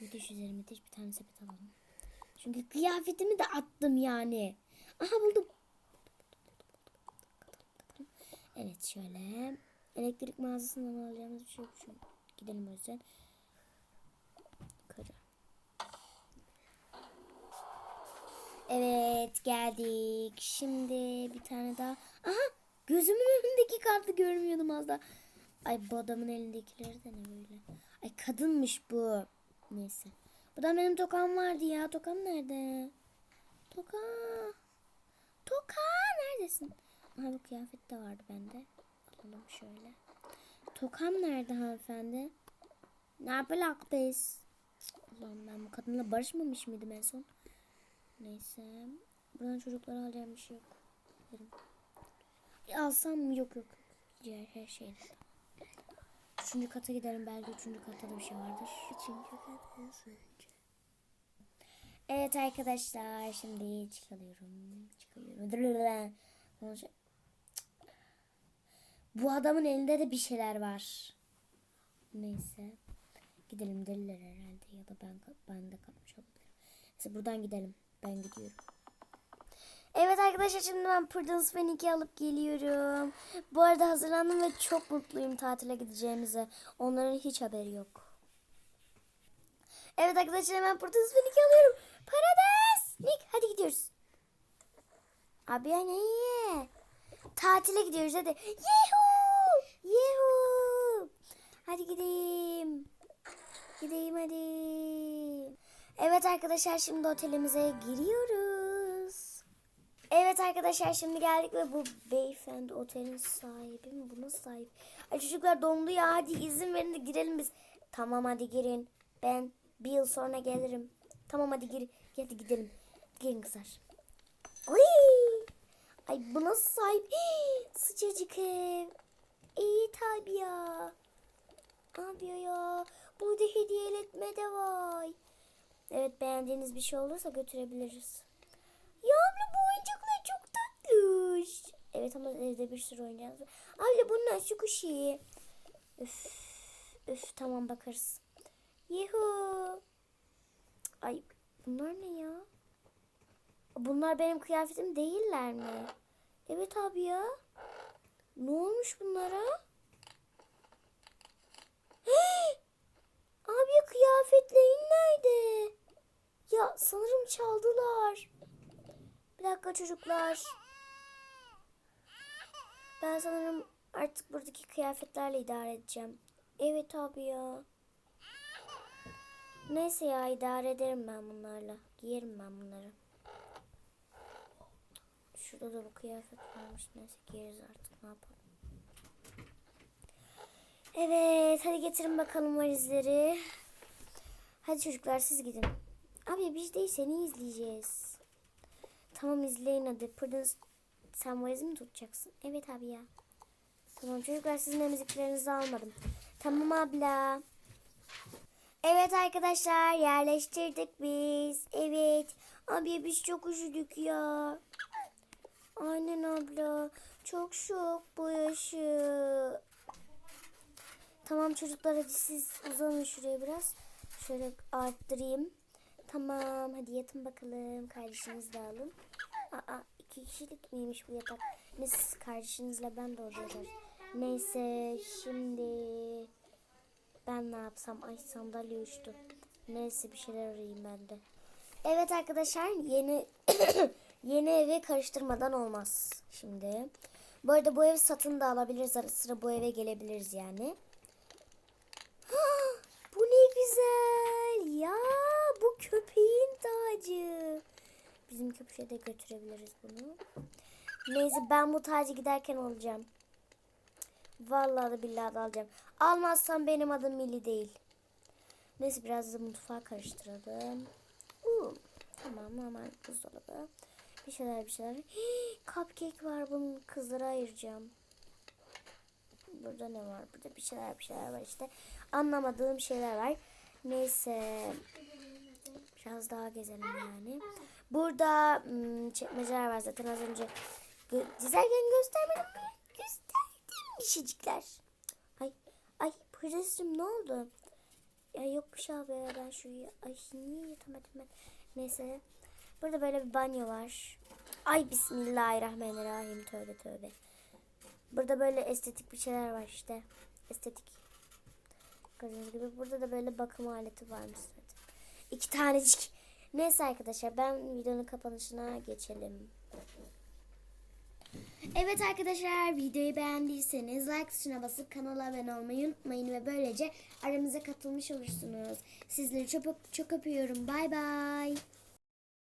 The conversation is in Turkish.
Düş üzerime düş bir tane sepet alalım. Çünkü kıyafetimi de attım yani. Aha buldum. Evet şöyle. Elektrik mağazasından alacağımız bir şey yok. Şu gidelim o yüzden. Yukarı. Evet geldik. Şimdi bir tane daha. Aha gözümün önündeki kartı görmüyordum az daha. Ay bu adamın elindekileri de ne böyle. Ay kadınmış bu. Neyse. Bu da benim tokam vardı ya. Tokam nerede? Toka. Toka neredesin? Aha bu kıyafet de vardı bende. Alalım şöyle. Tokam nerede hanımefendi? Ne yapalak biz? Allah'ım ben bu kadınla barışmamış mıydım en son? Neyse. Buradan çocuklara alacağım bir şey yok. Ya alsam mı? Yok yok. Diğer her şeyde. Üçüncü kata gidelim. Belki üçüncü katta da bir şey vardır. Üçüncü kata Evet arkadaşlar. Şimdi çıkarıyorum. Çıkarıyorum. Konuşa- Bu adamın elinde de bir şeyler var. Neyse. Gidelim deliler herhalde ya da ben ben de kalmış olabilirim. Neyse buradan gidelim. Ben gidiyorum. Evet arkadaşlar şimdi ben Prudence ve Nick'i alıp geliyorum. Bu arada hazırlandım ve çok mutluyum tatile gideceğimize. Onların hiç haberi yok. Evet arkadaşlar hemen Prudence ve Nick'i alıyorum. Parades! Nick hadi gidiyoruz. Abi ya ne iyi. Tatile gidiyoruz hadi. Yuhu! Yuhu! Hadi gideyim. Gideyim hadi. Evet arkadaşlar şimdi otelimize giriyoruz. Arkadaşlar şimdi geldik ve bu beyefendi otelin sahibi mi? Bu nasıl sahip? Ay çocuklar dondu ya hadi izin verin de girelim biz. Tamam hadi girin. Ben bir yıl sonra gelirim. Tamam hadi gir. Hadi gidelim. Gelin kızlar. Oy! Ay bu nasıl sahip? Hii, sıcacık ev. İyi tabi ya. Abi ya. Burada hediye iletme de var. Evet beğendiğiniz bir şey olursa götürebiliriz. Ya abla bu oyuncaklar tatlış. Evet ama evde bir sürü var. Abla bunlar şu kuşu. Üf, üf tamam bakarız. Yuhu. Ay bunlar ne ya? Bunlar benim kıyafetim değiller mi? Evet abi ya. Ne olmuş bunlara? Abi ya kıyafetlerin nerede? Ya sanırım çaldılar. Bir dakika çocuklar. Ben sanırım artık buradaki kıyafetlerle idare edeceğim. Evet abi ya. Neyse ya idare ederim ben bunlarla. Giyerim ben bunları. Şurada da bu kıyafet varmış. Neyse giyeriz artık ne yapalım. Evet hadi getirin bakalım valizleri. Hadi çocuklar siz gidin. Abi biz değil seni izleyeceğiz. Tamam izleyin hadi. Prudence sen valizi mi tutacaksın? Evet abi ya. Tamam çocuklar sizin emziklerinizi almadım. Tamam abla. Evet arkadaşlar yerleştirdik biz. Evet. Abi biz çok üşüdük ya. Aynen abla. Çok şok bu yaşı. Tamam çocuklar hadi siz uzanın şuraya biraz. Şöyle arttırayım. Tamam hadi yatın bakalım. Kardeşinizi de alın. Aa iki kişilik miymiş bu yatak? Neyse kardeşinizle ben de yatarız. Neyse şimdi ben ne yapsam? Ay sandalye uçtu. Neyse bir şeyler arayayım ben de. Evet arkadaşlar yeni yeni evi karıştırmadan olmaz şimdi. Bu arada bu evi satın da alabiliriz. Ara sıra bu eve gelebiliriz yani. bu ne güzel. Ya bu köpeğin tacı. Bizim köpeğe de götürebiliriz bunu. Neyse ben bu tacı giderken alacağım. Vallahi da billahi alacağım. Almazsam benim adım Mili değil. Neyse biraz da mutfağı karıştıralım. Uuu, tamam hemen buzdolabı. Bir şeyler bir şeyler. Hii, cupcake var bunun kızlara ayıracağım. Burada ne var? Burada bir şeyler bir şeyler var işte. Anlamadığım şeyler var. Neyse. Biraz daha gezelim yani. Burada hmm, çekmeceler var zaten az önce. Gö dizerken göstermedim mi? Gösterdim bir şeycikler. Ay ay Pıras'cığım ne oldu? Ya yok yokmuş abi. Ben şu ay niye yatamadım ben. Neyse. Burada böyle bir banyo var. Ay bismillahirrahmanirrahim. Tövbe tövbe. Burada böyle estetik bir şeyler var işte. Estetik. Gördüğünüz gibi burada da böyle bakım aleti varmış zaten. İki tanecik. Neyse arkadaşlar ben videonun kapanışına geçelim. Evet arkadaşlar videoyu beğendiyseniz like tuşuna basıp kanala abone olmayı unutmayın ve böylece aramıza katılmış olursunuz. Sizleri çok çok öpüyorum. Bay bay.